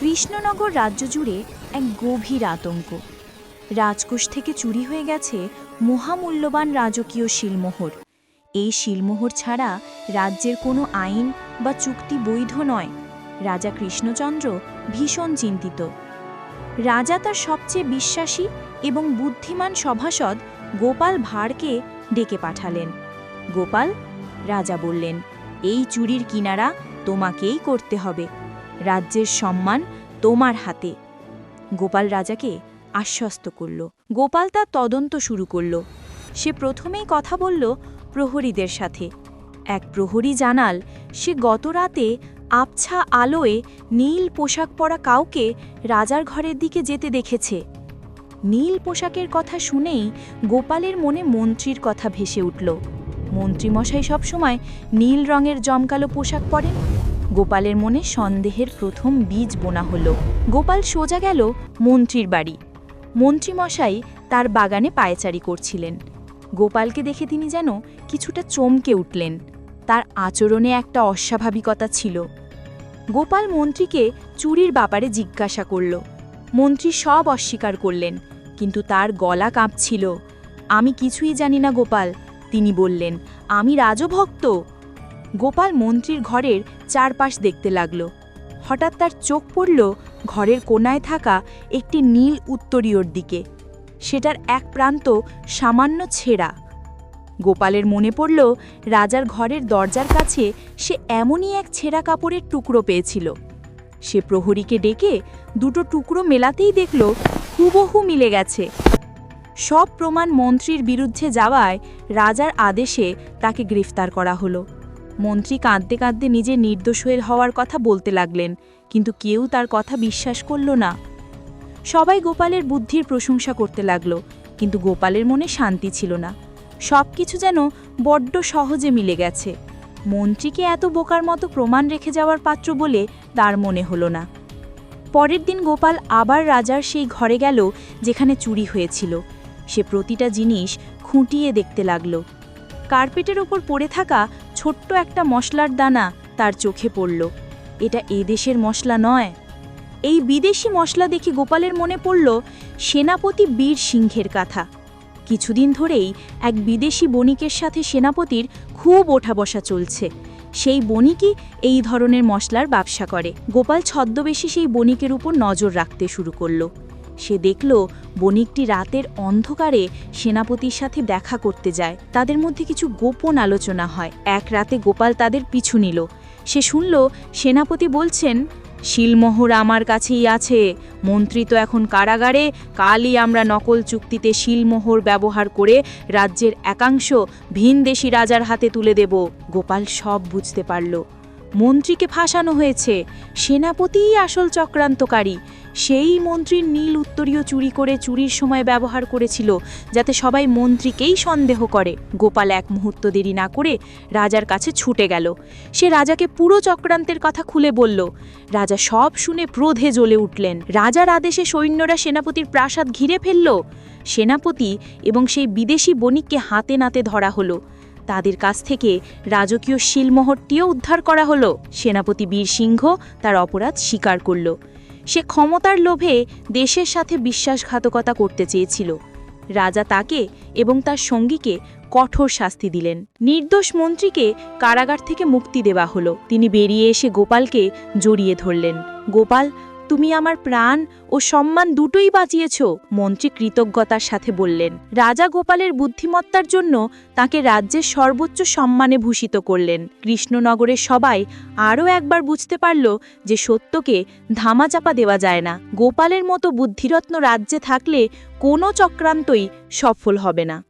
কৃষ্ণনগর রাজ্য জুড়ে এক গভীর আতঙ্ক। রাজকোষ থেকে চুরি হয়ে গেছে মহামূল্যবান রাজকীয় শিলমোহর। এই শিলমোহর ছাড়া রাজ্যের কোনো আইন বা চুক্তি বৈধ নয়। রাজা কৃষ্ণচন্দ্র ভীষণ চিন্তিত। রাজা তার সবচেয়ে বিশ্বাসী এবং বুদ্ধিমান সভাসদ গোপাল ভাঁড়কে ডেকে পাঠালেন। গোপাল, রাজা বললেন, এই চুরির কিনারা তোমাকেই করতে হবে। রাজ্যের সম্মান তোমার হাতে। গোপাল রাজাকে আশ্বস্ত করল। গোপাল তার তদন্ত শুরু করল। সে প্রথমেই কথা বলল প্রহরীদের সাথে। এক প্রহরী জানাল, সে গত রাতে আবছা আলোয় নীল পোশাক পরা কাউকে রাজার ঘরের দিকে যেতে দেখেছে। নীল পোশাকের কথা শুনেই গোপালের মনে মন্ত্রীর কথা ভেসে উঠল। মন্ত্রীমশাই সবসময় নীল রঙের জমকালো পোশাক পরেন। গোপালের মনে সন্দেহের প্রথম বীজ বোনা হলো। গোপাল সোজা গেল মন্ত্রীর বাড়ি। মন্ত্রীমশাই তার বাগানে পায়চারি করছিলেন। গোপালকে দেখে তিনি যেন কিছুটা চমকে উঠলেন। তার আচরণে একটা অস্বাভাবিকতা ছিল। গোপাল মন্ত্রীকে চুরির ব্যাপারে জিজ্ঞাসা করল। মন্ত্রী সব অস্বীকার করলেন, কিন্তু তার গলা কাঁপছিল। আমি কিছুই জানি না গোপাল তিনি বললেন। আমি রাজভক্ত গোপাল মন্ত্রীর ঘরের চারপাশ দেখতে লাগল। হঠাৎ তার চোখ পড়ল ঘরের কোনায় থাকা একটি নীল উত্তরীয়র দিকে। সেটার এক প্রান্ত সামান্য ছেঁড়া। গোপালের মনে পড়ল, রাজার ঘরের দরজার কাছে সে এমনই এক ছেঁড়া কাপড়ের টুকরো পেয়েছিল। সে প্রহরীকে ডেকে দুটো টুকরো মেলাতেই দেখল, হুবহু মিলে গেছে। সব প্রমাণ মন্ত্রীর বিরুদ্ধে যাওয়ায় রাজার আদেশে তাকে গ্রেফতার করা হলো। মন্ত্রী কাঁদতে কাঁদতে নিজের নির্দোষ হয়ে হওয়ার কথা বলতে লাগলেন, কিন্তু কেউ তার কথা বিশ্বাস করল না। সবাই গোপালের বুদ্ধির প্রশংসা করতে লাগল, কিন্তু গোপালের মনে শান্তি ছিল না। সব কিছু যেন বড্ড সহজে মিলে গেছে। মন্ত্রীকে এত বোকার মতো প্রমাণ রেখে যাওয়ার পাত্র বলে তার মনে হলো না। পরের দিন গোপাল আবার রাজার সেই ঘরে গেল, যেখানে চুরি হয়েছিল। সে প্রতিটা জিনিস খুঁটিয়ে দেখতে লাগল। কার্পেটের ওপর পড়ে থাকা ছোট্ট একটা মশলার দানা তার চোখে পড়ল। এটা এদেশের মশলা নয়। এই বিদেশি মশলা দেখে গোপালের মনে পড়ল সেনাপতি বীর সিংহের কথা। কিছুদিন ধরেই এক বিদেশি বণিকের সাথে সেনাপতির খুব ওঠা বসা চলছে। সেই বণিকই এই ধরনের মশলার ব্যবসা করে। গোপাল ছদ্মবেশী সেই বণিকের উপর নজর রাখতে শুরু করল। সে দেখল বণিকটি রাতের অন্ধকারে সেনাপতির সাথে দেখা করতে যায়। তাদের মধ্যে কিছু গোপন আলোচনা হয়। এক রাতে গোপাল তাদের পিছু নিল। সে শুনল সেনাপতি বলছেন, শিলমোহর আমার কাছেই আছে। মন্ত্রী তো এখন কারাগারে। কালই আমরা নকল চুক্তিতে শিলমোহর ব্যবহার করে রাজ্যের একাংশ ভিনদেশি রাজার হাতে তুলে দেব। গোপাল সব বুঝতে পারল। মন্ত্রীকে ফাঁসানো হয়েছে। সেনাপতিই আসল চক্রান্তকারী। সেই মন্ত্রীর নীল উত্তরীয় চুরি করে চুরির সময় ব্যবহার করেছিল, যাতে সবাই মন্ত্রীকেই সন্দেহ করে। গোপাল এক মুহূর্ত দেরি না করে রাজার কাছে ছুটে গেল। সে রাজাকে পুরো চক্রান্তের কথা খুলে বলল। রাজা সব শুনে ক্রোধে জ্বলে উঠলেন। রাজার আদেশে সৈন্যরা সেনাপতির প্রাসাদ ঘিরে ফেলল। সেনাপতি এবং সেই বিদেশি বণিককে হাতে নাতে ধরা হলো। তাদের কাছ থেকে রাজকীয় শিলমোহরটিও উদ্ধার করা হলো। সেনাপতি বীর সিংহ তার অপরাধ স্বীকার করল। সে ক্ষমতার লোভে দেশের সাথে বিশ্বাসঘাতকতা করতে চেয়েছিল। রাজা তাকে এবং তার সঙ্গীকে কঠোর শাস্তি দিলেন। নির্দোষ মন্ত্রীকে কারাগার থেকে মুক্তি দেওয়া হলো। তিনি বেরিয়ে এসে গোপালকে জড়িয়ে ধরলেন। গোপাল তুমি আমার প্রাণ ও সম্মান দুটোই বাঁচিয়েছ, মন্ত্রী কৃতজ্ঞতার সাথে বললেন। রাজা গোপালের বুদ্ধিমত্তার জন্য তাকে রাজ্যের সর্বোচ্চ সম্মানে ভূষিত করলেন। কৃষ্ণনগরের সবাই আরও একবার বুঝতে পারল যে সত্যকে ধামাচাপা দেওয়া যায় না। গোপালের মতো বুদ্ধিরত্ন রাজ্যে থাকলে কোনো চক্রান্তই সফল হবে না।